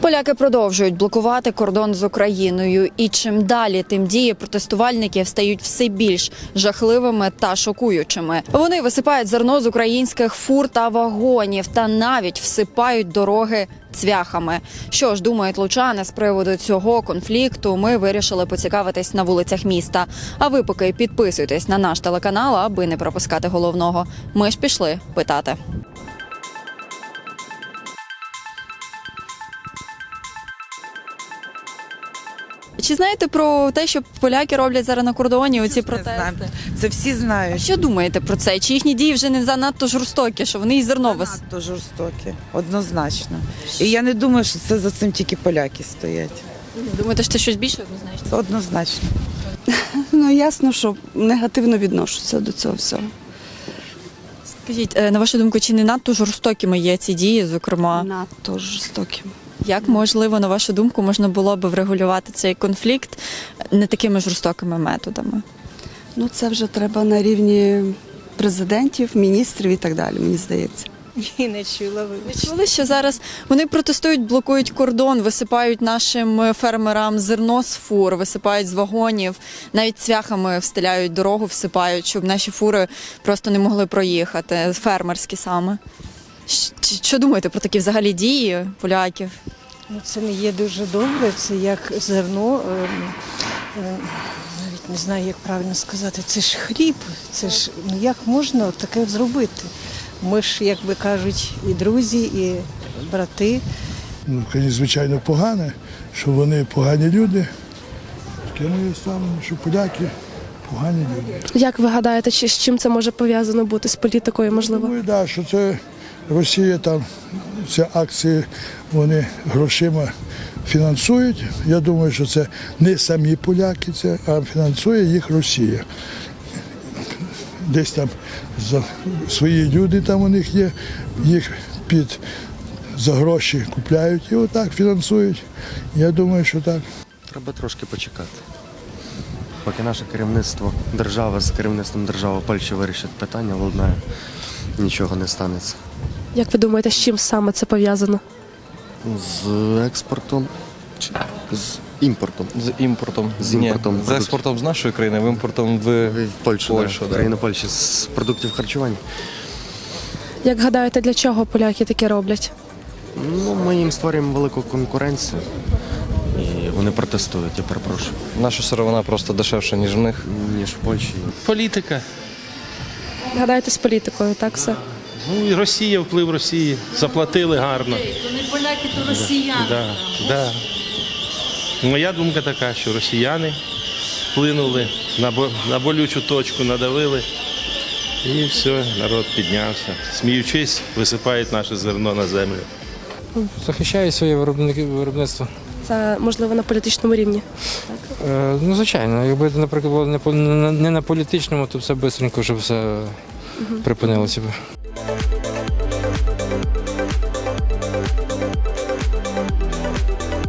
Поляки продовжують блокувати кордон з Україною, і чим далі, тим дії протестувальників стають все більш жахливими та шокуючими. Вони висипають зерно з українських фур та вагонів, та навіть всипають дороги цвяхами. Що ж думають лучани з приводу цього конфлікту? Ми вирішили поцікавитись на вулицях міста. А ви поки підписуйтесь на наш телеканал, аби не пропускати головного. Ми ж пішли питати. Чи знаєте про те, що поляки роблять зараз на кордоні? Оці Не протести? знаю. Це всі знають. Що думаєте про це? Чи їхні дії вже не занадто жорстокі, що вони і зерно вис... Надто жорстокі, однозначно. І я не думаю, що це за цим тільки поляки стоять. Думаєте, що це щось більше однозначно? Однозначно. Ну ясно, що негативно відношуся до цього всього. Скажіть, е, на вашу думку, чи не надто жорстокими є ці дії? Зокрема, Надто жорстоким. Як можливо, на вашу думку, можна було би врегулювати цей конфлікт не такими жорстокими методами? Ну це вже треба на рівні президентів, міністрів і так далі, мені здається. Ні, не чула ви. Чули, що зараз вони протестують, блокують кордон, висипають нашим е, фермерам зерно з фур, висипають з вагонів, навіть цвяхами встиляють дорогу, всипають, щоб наші фури просто не могли проїхати, фермерські саме. Що думаєте про такі взагалі дії поляків? Ну, це не є дуже добре. Це як зерно. ем, ем, Навіть не знаю, як правильно сказати. Це ж хліб. Це ж ну як можна таке зробити? Ми ж, як би кажуть, і друзі, і брати. ну, звичайно, погане, що вони погані люди. Таке моє ставлення, що поляки погані люди. Як ви гадаєте, чи з чим це може пов'язано бути з політикою, можливо? Думаю, да, що це Росія там ці акції вони грошима фінансують. Я думаю, що це не самі поляки, це, а фінансує їх Росія. Десь там свої люди там у них є, їх під за гроші купляють і отак фінансують. Я думаю, що так. Треба трошки почекати. Поки наше керівництво держави з керівництвом держави Польщі вирішить питання, ладнає, нічого не станеться. Як ви думаєте, з чим саме це пов'язано? З експортом чи з імпортом. З імпортом. З імпортом Ні, з продуктів. експортом з нашої країни, в імпортом в В Польщу, Польщу, да. да. країна Польщі з продуктів харчування. Як гадаєте, для чого поляки таке роблять? Ну, ми їм створюємо велику конкуренцію. І вони протестують, я перепрошую, наша сировина просто дешевша, ніж в них. ніж в Польщі. Політика. Гадаєте з політикою, так все? Ну і Росія, вплив Росії. Заплатили гарно. То не поляки, то росіяни. Да, да. Моя думка така, що росіяни вплинули на, бо- на болючу точку, надавили. І все, народ піднявся. Сміючись, висипають наше зерно на землю. Захищають своє виробники- виробництво. Це можливо на політичному рівні. Е, ну, звичайно, якби, наприклад, було не, по- не, не на політичному, то все швидко вже все припинилося б. Thank you.